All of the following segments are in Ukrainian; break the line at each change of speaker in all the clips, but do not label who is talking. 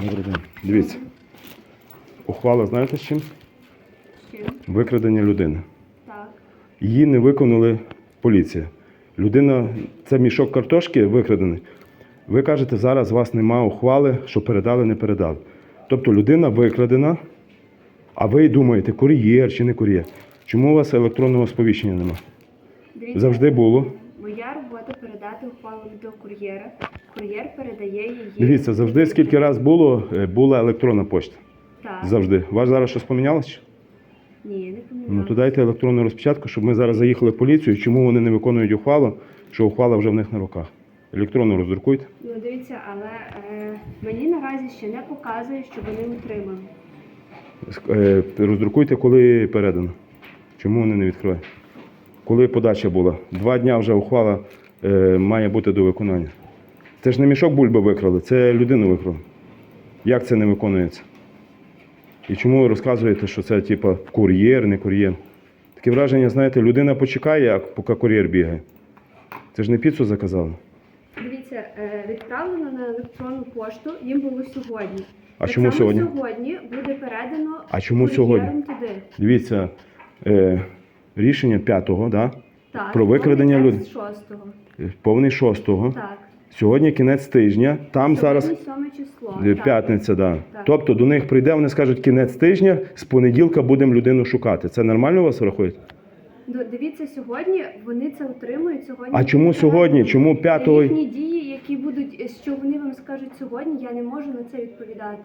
Добрий день. Дивіться. Ухвала, знаєте з чим?
Чим?
Викрадення людини.
Так.
Її не виконали поліція. Людина, це мішок картошки викрадений. Ви кажете, зараз у вас немає ухвали, що передали, не передали. Тобто людина викрадена, а ви думаєте, кур'єр чи не кур'єр. Чому у вас електронного сповіщення немає?
Дивіться,
Завжди було.
Моя робота передати ухвалу до кур'єра. Кур'єр передає її.
Дивіться, завжди скільки раз було, е, була електронна почта.
Так.
Завжди. У вас зараз щось помінялося?
Ні, не пам'ятаю.
Ну то дайте електронну розпечатку, щоб ми зараз заїхали в поліцію. Чому вони не виконують ухвалу, що ухвала вже в них на руках. Електронно роздрукуйте.
Ну дивіться, але е, мені наразі ще не показує, що вони отримали.
Е, Роздрукуйте, коли передано. Чому вони не відкривають? Коли подача була? Два дня вже ухвала е, має бути до виконання. Це ж не мішок бульби викрали, це людину викрали. Як це не виконується? І чому ви розказуєте, що це типа кур'єр, не кур'єр? Таке враження, знаєте, людина почекає, поки кур'єр бігає. Це ж не піцу заказали.
Дивіться, е, відправлено на електронну пошту їм було сьогодні.
А
так
чому сьогодні?
сьогодні буде передано
А чому сьогодні?
туди.
Дивіться, е, рішення п'ятого, да?
Так,
Про викрадення
повний
люд-
текст шостого.
е, повний шостого.
Так.
Сьогодні кінець тижня, там зараз
число.
е, п'ятниця, да.
Так.
Тобто до них прийде, вони скажуть кінець тижня, з понеділка будемо людину шукати. Це нормально у вас врахують?
Ну, Дивіться, сьогодні вони це отримують сьогодні.
А чому сьогодні? Чому п'ятого?
Їхні дії, які будуть, е, що вони вам скажуть сьогодні, я не можу на це відповідати.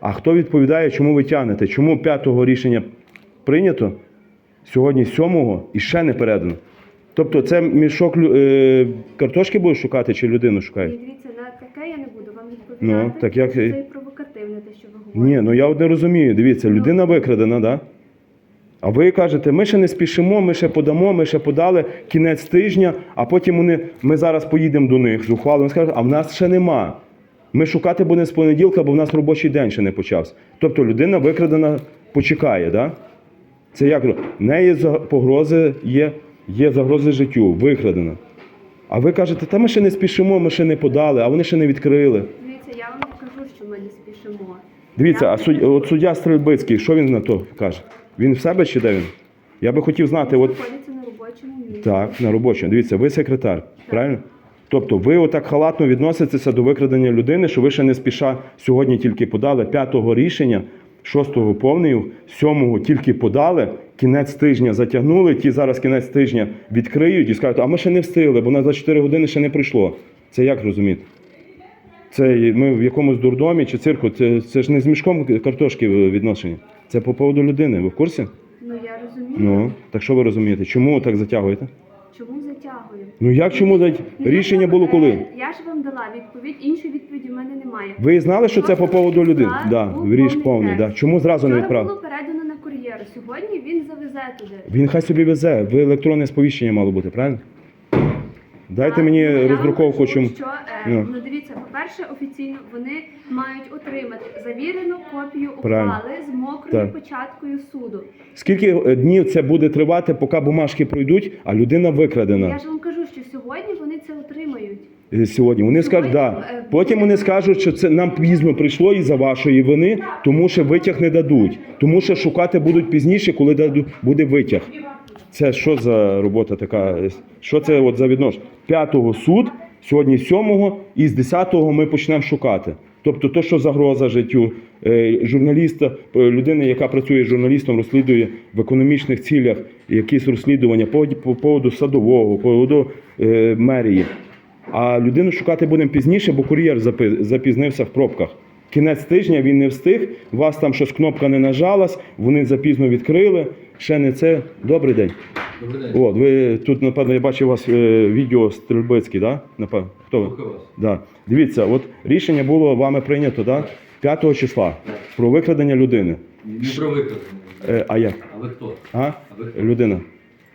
А хто відповідає, чому ви тягнете? Чому п'ятого рішення прийнято, сьогодні сьомого і ще не передано? Тобто це мішок е, картошки буде шукати чи людину
І
шукає?
дивіться, на таке я не буду вам відповідати.
Ну, так як-
Це і провокативне, те, що ви говорите.
Ні, ну я одне розумію. Дивіться, людина викрадена, да? А ви кажете, ми ще не спішимо, ми ще подамо, ми ще подали кінець тижня, а потім вони, ми зараз поїдемо до них з ухвалою. Вони скажуть, а в нас ще нема. Ми шукати будемо з понеділка, бо в нас робочий день ще не почався. Тобто людина викрадена почекає, да? Це як? В неї за- погрози є, є загрози життю, викрадена. А ви кажете, та ми ще не спішимо, ми ще не подали, а вони ще не відкрили.
Дивіться, я вам не кажу, що ми не спішимо.
Дивіться, а
кажу,
от суддя Стрельбицький, що він на то каже? Він в себе чи де він? Я би хотів знати, от
знаходиться на робочому місці.
так, на робочому. Дивіться, ви секретар, правильно? Тобто ви отак халатно відноситеся до викрадення людини, що ви ще не спіша сьогодні тільки подали п'ятого рішення, шостого повний, сьомого тільки подали, кінець тижня затягнули, ті зараз кінець тижня відкриють і скажуть, а ми ще не встигли, бо на 24 години ще не прийшло. Це як розуміти? Це ми в якомусь дурдомі чи цирку, це, це ж не з мішком картошки відношення. Це по поводу людини. Ви в курсі?
Ну я розумію.
Ну, так що ви розумієте? Чому так затягуєте?
Чому затягую?
Ну як чому дать?
Ну,
Рішення було коли?
е, Я ж вам дала відповідь, іншої відповіді в мене немає.
Ви знали, що це по поводу людини? Да, ріж
повний.
Да. Чому зразу не
Вчора
відправили?
було передано на кур'єр. Сьогодні він завезе туди.
Він хай собі везе. Ви електронне сповіщення мало бути, правильно? Дайте мені
я вам
роздруковку,
кажу,
чому.
Що, е,
Ну.
ну. дивіться, по-перше, офіційно вони мають отримати завірену копію
Правильно.
ухвали з мокрою
Так.
початкою суду.
Скільки е, днів це буде тривати, поки бумажки пройдуть, а людина викрадена
Я ж вам кажу, що сьогодні вони це отримають.
е, сьогодні? Вони скажуть,
Сьогодні,
да.
е,
Потім вони скажуть, що це нам пізно прийшло із за вашої вини, тому що витяг не дадуть. Тому що шукати будуть пізніше, коли даду- буде витяг. Це що за робота така? Що це от за відношення? П'ятого суд, сьогодні сьомого, і з десятого ми почнемо шукати. Тобто, то, що загроза життю е, журналіста, людина, людини, яка працює журналістом, розслідує в економічних цілях якісь розслідування по, по поводу садового, по поводу е, мерії. А людину шукати будемо пізніше, бо кур'єр запізнився в пробках. Кінець тижня він не встиг, у вас там щось кнопка не нажалась, вони запізно відкрили. Ще не це. Добрий день.
Добрий день.
От, ви тут, напевно, я бачив у вас е, відео Стрельбицький, да? Напевно. Хто ви?
Слухаю вас.
Да. Дивіться, от рішення було вами прийнято, да? 5 числа про викрадення людини.
Не про викрадення.
Е, а як?
А ви хто?
А?
А ви хто?
Людина.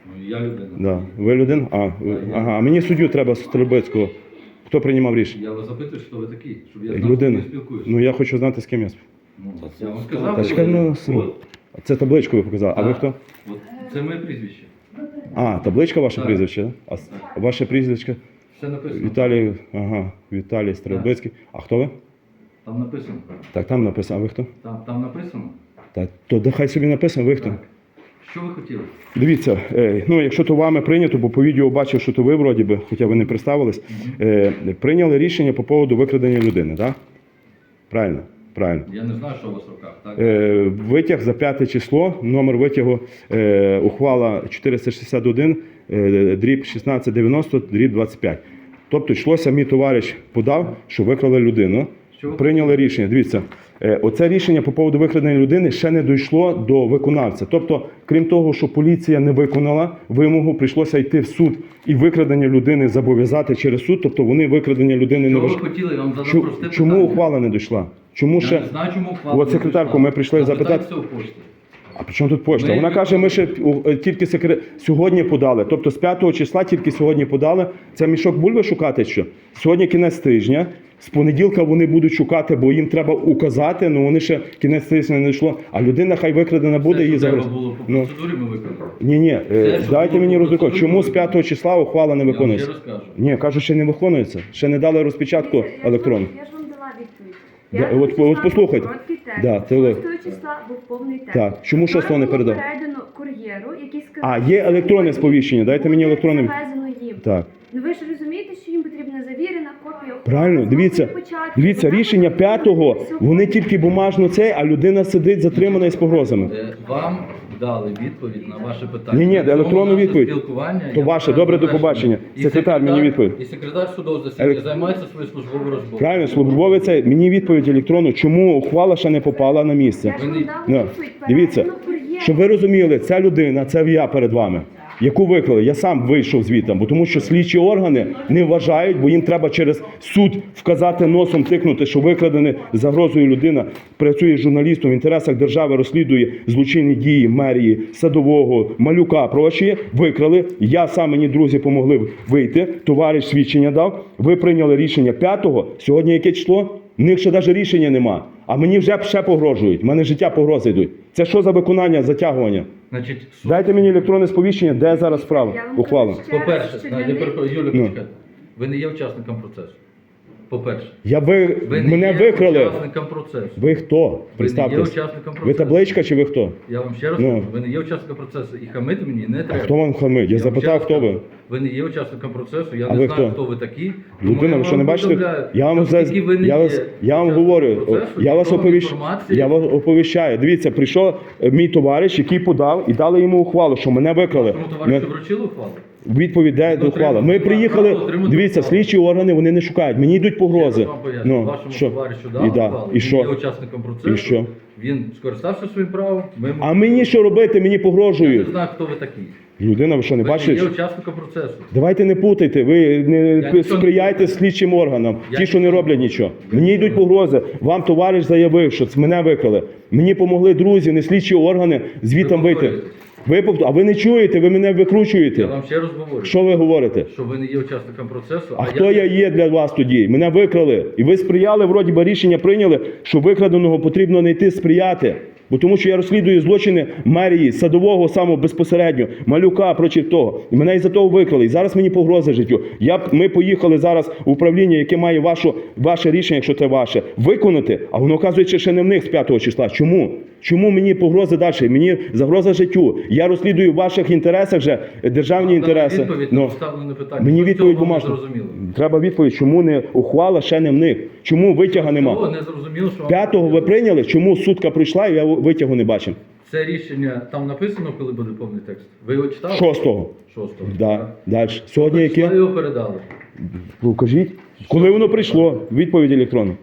Ну, я людина.
Да. Ви людина? А, ви- ага. а мені суддю треба Стрельбицького. Хто приймав рішення?
Я вас запитую, що ви такий, щоб я знав,
Людина.
спілкуюся.
Ну я хочу знати, з ким я спілкуюся.
Ну, я вам сказав.
Та
що
чекай,
ви-
ну,
От.
Це табличку ви показали. А ви
Так.
хто?
от, Це моє прізвище.
А, табличка ваше
Так.
прізвище, да? А с- ваше прізвище?
Все написано.
Віталій, ага, Віталій Стрельбицький. А хто ви?
Там написано.
Так, там написано, а ви хто?
Там, там написано.
Так, то нехай собі написано, ви хто?
Так. Що ви хотіли?
Дивіться, е, ну якщо то вами прийнято, бо по відео бачив, що то ви вроді би, хоча ви не представились, е, прийняли рішення по поводу викрадення людини, так? Правильно, правильно.
Я не знаю, що у вас в руках. Так?
Е, Витяг за п'яте число, номер витягу е, ухвала 461, е, дріб 1690, дріб 25. Тобто йшлося, мій товариш подав, що викрали людину.
Що ви
Прийняли рішення. Дивіться, оце рішення по поводу викрадення людини ще не дійшло до виконавця. Тобто, крім того, що поліція не виконала вимогу, прийшлося йти в суд і викрадення людини зобов'язати через суд. Тобто вони викрадення людини не
Що хотіли? Вам задати
Чому
питання.
ухвала не дійшла? Чому
Я
ще
не знаю, чому ухвала.
От секретарку ми прийшли запитати. А при чому тут пошта?
Ми-
Вона каже, ми ще у- е, тільки секре... сьогодні подали. Тобто з 5 числа тільки сьогодні подали. Це мішок бульби шукати що? Сьогодні кінець тижня. З понеділка вони будуть шукати, бо їм треба указати, але вони ще кінець тижня не йшло. А людина хай викрадена буде її
що треба
загрозить.
було по
Ну.
процедурі, ми виконали.
Ні, ні,
Все, що
дайте
було
мені
по
роздрукувати.
процедурі,
Чому з
ми
5 числа ухвала не
Я вам ще
виконується?
розкажу.
Ні, кажуть, ще не виконується. Ще не дали розпечатку
Я
електронну.
Я ж вам дала відповідь.
Да,
П'ятого
от- от послухайте.
Текст,
Да, це ви.
шостого числа був повний текст.
Так, чому 6 не передав?
передано кур'єру, який сказав...
А, є електронне сповіщення. Дайте мені електронне.
завезено їм.
Так.
Ну ви ж розумієте, що їм потрібна завірена копія.
Правильно, дивіться,
початку.
дивіться, рішення п'ятого, вони тільки бумажно це, а людина сидить затримана із погрозами.
Е, Вам дали відповідь на ваше питання.
Ні, ні,
цьому
електронну відповідь.
спілкування,
То
я
ваше, добре, до побачення.
І
Секретар, мені відповідь.
І секретар судового засідання займається своєю службовою розбором.
Правильно, службовець, це, мені відповідь електронну, чому ухвала ще не попала на місце.
Я ж вам дала
Ну,
відповідь,
дивіться,
передано кур'єру.
щоб ви розуміли, ця людина, це я перед вами. Яку виклали, я сам вийшов звідти, бо тому що слідчі органи не вважають, бо їм треба через суд вказати носом, тикнути, що викрадене загрозою людина працює журналістом в інтересах держави, розслідує злочинні дії мерії, садового, малюка, прочі. Викрали. Я сам мені друзі помогли вийти. Товариш свідчення дав. Ви прийняли рішення п'ятого. Сьогодні яке число? В них ще навіть рішення нема. А мені вже ще погрожують. У мене життя погрози йдуть. Це що за виконання, затягування?
Значить, суд,
Дайте мені електронне сповіщення, де зараз справа,
Я вам
ухвала.
кажу ще раз,
по-перше,
що
на-
для
я
них-
перепрошую, Юля,
Ну.
почекайте. Ви не є учасником процесу. По-перше,
Я ви,
ви не
мене
є
викрали.
учасником процесу.
Ви хто?
Ви не є
Представтесь.
учасником процесу.
Ви табличка чи ви хто?
Я вам ще раз
Ну.
кажу, ви не є учасником процесу. І хамити мені не
А
треба.
хто вам хамить? Я
вам ще
запитав,
раз
хто
кажу,
ви.
Ви не є учасником процесу, я
А
не
ви
знаю,
хто?
хто ви такі. тому
Людина,
я
ви що не бачите? Я вам за
ви не
я вас я вам говорю,
процесу,
я вас оповіщ... я вас оповіщаю. Дивіться, прийшов е, мій товариш, який подав, і дали йому ухвалу, що мене викрали.
Тому
Ми-
вручили ухвалу?
Відповідь де
Ну,
ухвала. Ми приїхали. Дивіться, слідчі органи вони не шукають. Мені йдуть погрози.
Я вам поясню.
Ну
Вашому
що?
товаришу
І, да.
ухвалу,
і
він є учасником процесу.
І що?
Він скористався своїм правом. Ми
А мені що робити? Мені
я не
погрожують.
знаю, хто ви такі.
Людина, ви що не
Ви не
бачите?
є учасником процесу.
Давайте не путайте, ви не
нічого не
сприяйте
путаю.
слідчим органам,
Я
ті, що не
нічого не
роблять нічого. Мені йдуть погрози. Вам товариш заявив, що це мене викрали. Мені помогли друзі, не слідчі органи звітом
Ви
вийти.
повторюєте.
Ви повт- а ви не чуєте, ви мене
Я
викручуєте.
вам ще раз говорю,
Що ви говорите?
що ви не є учасником процесу.
А хто я є для вас тоді? Мене викрали. І ви сприяли, вроді би рішення прийняли, що викраденого потрібно не йти сприяти. Бо тому що я розслідую злочини мерії, садового самого безпосередньо, малюка проти того. І мене із-за того викрали. І зараз мені погроза життю. Я ми поїхали зараз в управління, яке має вашу, ваше рішення, якщо це ваше, виконати, а воно оказується ще не в них з 5 числа. Чому? Чому мені погрози далі? Мені загроза життю. Я розслідую в ваших інтересах вже державні інтереси.
Відповідь
Ну.
поставлене питання.
Мені відповідь бумажна. Треба відповідь, чому не ухвала ще не в них? Чому витяга нема?
не зрозуміло, що
П'ятого ви прийняли, чому сутка пройшла, і я витягу не бачив.
Це рішення там написано, коли буде повний текст. Ви його читали?
Шостого.
Шостого.
Да. Далі. Сьогодні яке?
його передали?
Покажіть. Коли воно прийшло? Відповідь електронна.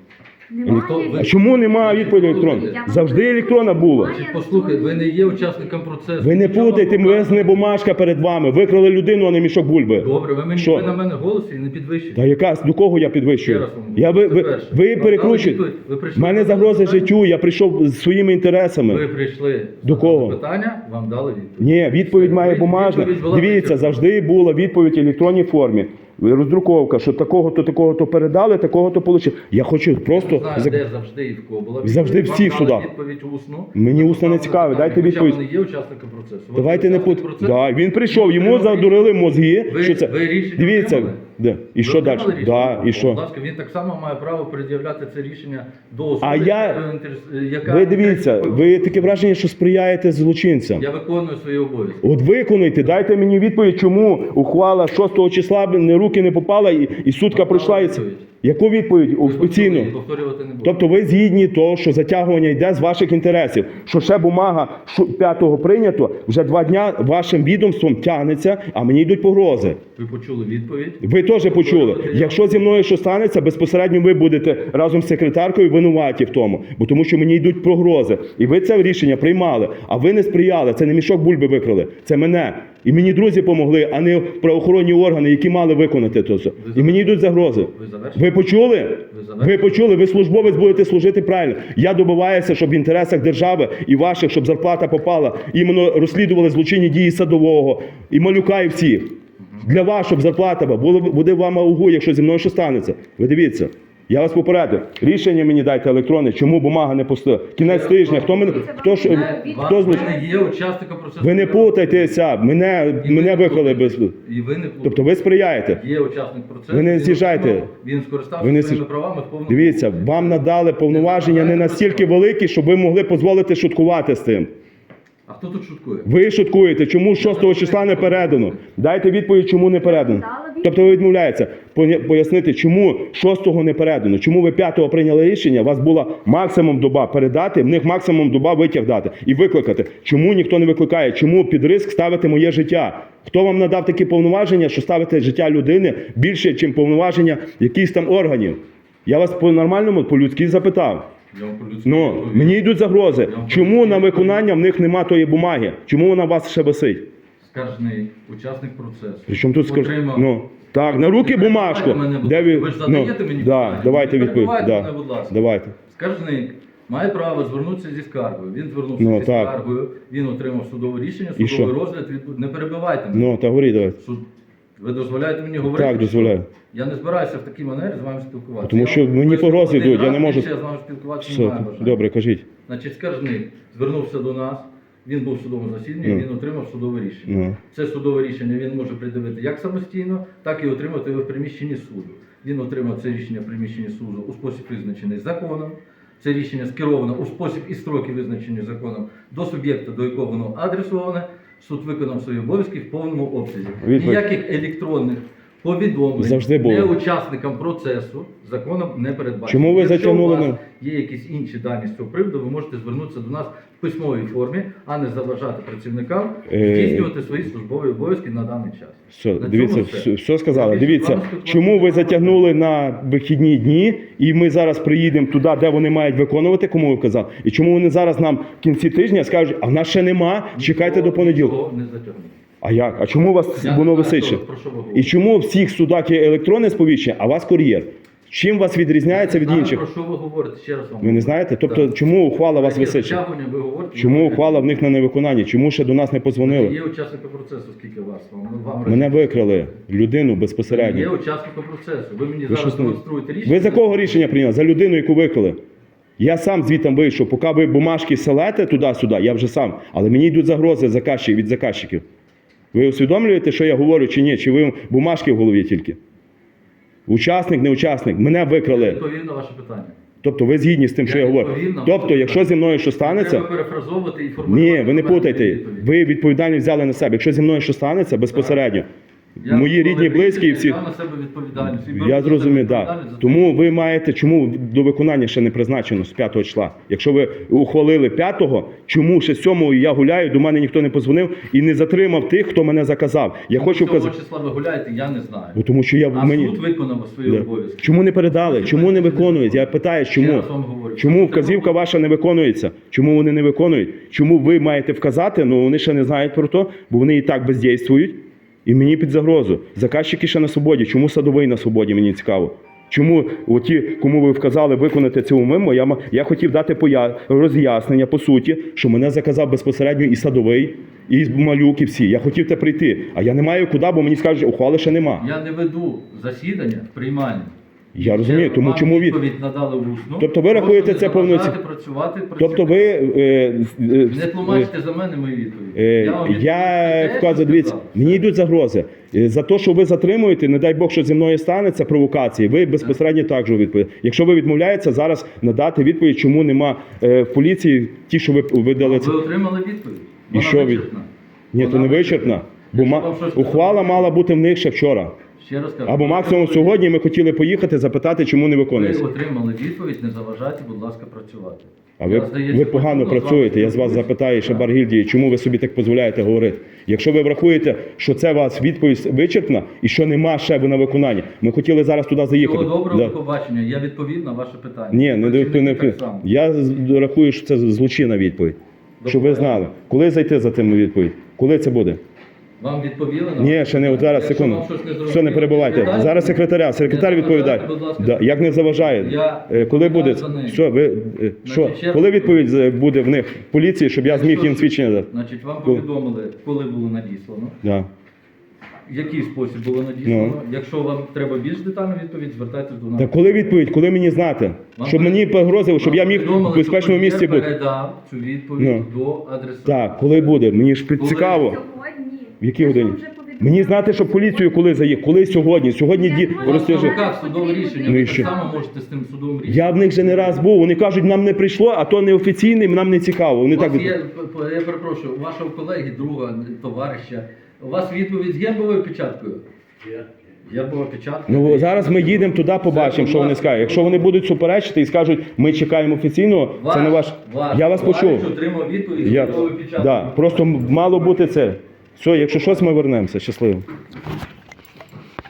Ви?
А чому немає відповіді електронної? Завжди електронна була.
Значить, послухай, ви не є учасником процесу.
Ви не путайте, ми не бумажка перед вами. Викрали людину, а не мішок бульби.
Добре, ви мені
Що?
ви на мене голос і не підвищуєте.
Та яка до кого я
Ще
підвищую?
раз вам
Я ви, ви,
перше.
ви
Вам
перекручуєте.
дали відповідь. Ви
У мене
до
загрози
питання?
життю. Я прийшов з своїми інтересами.
Ви прийшли
До кого?
питання, вам дали відповідь.
Ні, відповідь має бумажна.
відповідь була
Дивіться, завжди була відповідь в електронній формі. Роздруковка, що такого-то, такого-то передали, такого-то отримали. Я хочу
Я
просто
знаю,
зак-
де завжди і в кого була
Завжди всіх сюди.
відповідь усну.
Мені
усна
усно не цікаве, дайте відповідь.
Вони є учасником процесу.
Давайте не пут. Да, він прийшов, йому задурили мозги.
Ви-
що це
ви рішення
дивіться.
отримали?
Де? І що далі? Да, і що?
Будь ласка, він так само має право пред'являти це рішення до особи,
А я-
яка
Ви дивіться, ви таке враження, що сприяєте злочинцям.
Я виконую свої обов'язки.
От виконуйте, дайте мені відповідь, чому ухвала 6 числа не руки не попала і, і сутка пройшла. І... це-
відповідь.
Яку відповідь офіційну?
Повторювати- не буду.
Тобто ви згідні того, що затягування йде з ваших інтересів, що ще бумага шу- п'ятого прийнято, вже два дня вашим відомством тягнеться, а мені йдуть погрози.
Ви почули відповідь.
Ви теж почули. Якщо зі мною що станеться, безпосередньо ви будете разом з секретаркою винуваті в тому, бо тому що мені йдуть погрози. І ви це рішення приймали, а ви не сприяли. Це не мішок бульби викрали, це мене. І мені друзі допомогли, а не правоохоронні органи, які мали виконати це. І мені йдуть загрози.
Ви?
Ви почули?
Ви?
Ви почули, ви службовець будете служити правильно. Я добиваюся, щоб в інтересах держави і ваших, щоб зарплата попала, іменно розслідували злочинні дії садового і малюка і всіх. Для вас, щоб зарплата була, було буде вам аугу, якщо зі мною що станеться. Ви дивіться. Я вас попередив. Рішення мені дайте електронне, чому бумага не пустила. Кінець тижня. Хто мене хто ж хто з
ви не є учасником процесу.
ви не путайтеся, мене
І
мене
не
викрали без.
І ви не.
Тобто ви сприяєте.
Є учасник процесу.
Ви не
він
з'їжджайте.
Він скористався
Ви не
своїми правами в повному.
Дивіться, вам надали повноваження не настільки великі, щоб ви могли дозволити шуткувати з тим.
А хто тут шуткує?
Ви шуткуєте, чому 6 числа не передано? Дайте відповідь, чому не передано. Тобто ви відмовляєтеся пояснити, чому 6 не передано, чому ви 5 прийняли рішення, у вас була максимум доба передати, в них максимум доба витяг дати і викликати. Чому ніхто не викликає? Чому під риск ставити моє життя? Хто вам надав такі повноваження, що ставите життя людини більше, ніж повноваження якихось там органів? Я вас по-нормальному, по-людськи запитав.
Я вам по-людськи
Ну, мені йдуть загрози. Чому на виконання в них нема тої бумаги? Чому вона у вас ще висить?
Скаржний учасник процесу.
Причому тут
Отримав-
ну так, на руки бумажку.
мене, будь
Де
ласка.
ви,
Ви ж
ну,
задаєте мені
да,
питання.
давайте
Не
відповідь.
перебивайте
Да.
мене, будь ласка.
Давайте.
Скаржник має право звернутися зі скаргою. Він звернувся
Ну,
зі
так.
скаргою, він отримав судове рішення,
І
судовий розгляд. Від... Не перебивайте мене.
Ну, та говоріть, давайте.
Суд... Ви дозволяєте мені говорити?
Так, дозволяю.
Я не збираюся в такій манері з вами спілкуватися.
Тому що мені погрози йдуть, я не можу-
Я з вами спілкуватися не
Все,
маю бажання.
добре, кажіть.
Значить, скаржник звернувся до нас, він був в судовому засіданні,
Ну.
він отримав судове рішення.
Ну.
Це судове рішення він може придивити як самостійно, так і отримати його в приміщенні суду. Він отримав це рішення в приміщенні суду у спосіб визначений законом. Це рішення скеровано у спосіб і строки визначені законом до суб'єкта, до якого воно адресоване. Суд виконав свої обов'язки в повному обсязі.
Відповідь.
Ніяких електронних повідомлень
Завжди було.
не учасникам процесу законом не передбачено.
Чому ви
Якщо
затягнули
у вас є якісь інші дані з цього приводу, ви можете звернутися до нас в письмовій формі, а не заважати працівникам
Е,
здійснювати свої службові обов'язки на даний час.
Все,
На
дивіться, все, все сказали. Дивіться,
спілкуватися
чому ви затягнули на вихідні дні, і ми зараз приїдемо туди, де вони мають виконувати, кому ви вказали. І чому вони зараз нам в кінці тижня скажуть, а в нас ще нема, чекайте до понеділка.
Нікого не затягнуть.
А як? А чому у вас
Я
воно
не знаю,
висить?
про що ви говорите.
І чому в всіх судах є електронне сповіщення, а у вас кур'єр? Чим вас відрізняється від
Знаю,
інших?
Про що ви говорите? Ще раз вам.
Ви не знаєте? Тобто, чому ухвала у вас висить? ще?
ви говорите?
Чому ухвала в них на невиконанні? Чому ще до нас не позвонили?
Є учасником процесу, скільки вас вам? Ну, вам
Мене викрали людину
Є
безпосередньо.
учасником процесу. Ви мені зараз
щось не-
демонструєте рішення.
Ви за кого рішення прийняли? За людину, яку викрали. Я сам звітом вийшов, поки ви бумажки селете туди-сюди, я вже сам. Але мені йдуть загрози заказчик, від заказчиків. Ви усвідомлюєте, що я говорю чи ні? Чи ви бумажки в голові тільки? Учасник, не учасник. Мене
Я
викрали.
відповів на ваше питання.
Тобто ви згідні з тим, що
Я
я говорю.
відповів на
Тобто,
ваше
якщо зі мною що
Треба
станеться,
перефразовувати і формулювати.
ні, ви не
правильну
путайте.
відповідь.
Ви відповідальність взяли на себе. Якщо зі мною що станеться, безпосередньо.
Я
Мої рідні, близькі і всі.
Я на себе відповідальність. і беру
Я
на себе
зрозумів, так.
відповідальність за
Тому ви маєте, чому до виконання ще не призначено з 5 числа? Якщо ви ухвалили 5-го, чому ще 7-го я гуляю, до мене ніхто не позвонив і не затримав тих, хто мене заказав. Я хочу вказати.
числа ви гуляєте, я не знаю.
Бо тому що я
А
мені
суд виконав свої
Да.
обов'язки.
чому не передали? Чому не виконують? Я питаю, чому?
раз вам говорю.
Чому вказівка ваша не виконується? Чому вони не виконують? Чому ви маєте вказати? Ну вони ще не знають про то, бо вони і так бездействують. І мені під загрозу. Заказчики ще на свободі. Чому садовий на свободі? Мені цікаво. Чому оті, кому ви вказали виконати цю мимо, я, я хотів дати поя... роз'яснення по суті, що мене заказав безпосередньо і садовий, і малюк, і всі. Я хотів те прийти. А я не маю куди, бо мені скажуть, ухвали ще нема.
Я не веду засідання в приймальні.
Я розумію, тому
Вам
чому від.
відповідь надали усно.
Тобто ви рахуєте це повноці-
заважати, працювати,
Тобто ви.
працювати.
Е, е,
Не тлумачте за мене мої відповіді.
Е,
вам
Я
те,
вказую,
що
дивіться,
сказав.
мені йдуть загрози. Е, За те, що ви затримуєте, не дай Бог, що зі мною станеться провокації, ви безпосередньо також відповідь. Якщо ви відмовляєтеся зараз надати відповідь, чому нема е, в поліції ті, що ви видали це.
Ви отримали відповідь.
І
Вона
що від-
вичерпна.
Ні, то не вичерпна. Бо
Якщо
ма...
вам щось
ухвала мала бути в них ще вчора.
Ще раз кажу.
Або максимум сьогодні ми хотіли поїхати, запитати, чому не
Ви
виконується.
отримали відповідь, не заважайте, будь ласка, працювати.
А ви,
Я, здається,
ви погано працюєте. Я з вас запитаю ще. Баргільдії, чому ви собі так дозволяєте говорити? Якщо ви врахуєте, що це вас відповідь вичерпна і що нема ще на виконання, ми хотіли зараз туди заїхати.
Всього доброго
Да.
до побачення. Я відповів на ваше питання.
Ні, не
Працівники
не,
так само.
Я з- рахую, що це злочинна відповідь. Щоб ви знали, коли зайти за тим відповідь? Коли це буде?
Вам відповіли на
Ні, ще не зараз,
Якщо
секунду.
вам щось не
Все, не перебувайте.
відповідайте.
Зараз секретаря, секретар
Не
відповідає.
заважайте, будь ласка.
Да, як не заважає?
Я
Е, Коли буде?
за.
Все, ви е, що?
Значить, ще
Коли відповідь е, буде в них в поліції, щоб я зміг їм свідчення дати?
Значить, вам
Коли?
повідомили, коли було надіслано,
Да.
в який спосіб було надіслано.
Ну.
Якщо вам треба більш детальну відповідь, звертайтесь до нас.
Так коли відповідь, коли мені знати?
Вам
Щоб мені погрозили, щоб
Вам
я міг
повідомили,
в безпечному місці
кур'єр
бути.
передав цю відповідь
Ну.
до адресата.
Так, коли буде? Мені ж під-
Коли?
цікаво.
Сьогодні.
В якій годині? Мені знати, що поліцію коли заїхав, коли сьогодні. Сьогодні ді розтяжи.
судове рішення,
Ну і
ви
що?
так само можете з тим судовим рішенням.
Я в них вже не раз був. Вони кажуть, нам не прийшло, а то неофіційний, нам не цікаво. Вони
У вас
так
є, я перепрошую, у вашого колеги, друга, товариша, у вас відповідь з гербовою печаткою? Печатка.
Ну зараз ми їдемо туди, побачимо, що вони скажуть. Якщо вони будуть суперечити і скажуть, ми чекаємо офіційного, це не ваш. Я вас почув.
отримав відповідь з
Я...
гербовою печаткою.
Да, просто мало бути це. Все, якщо щось, ми вернемося. Щасливо.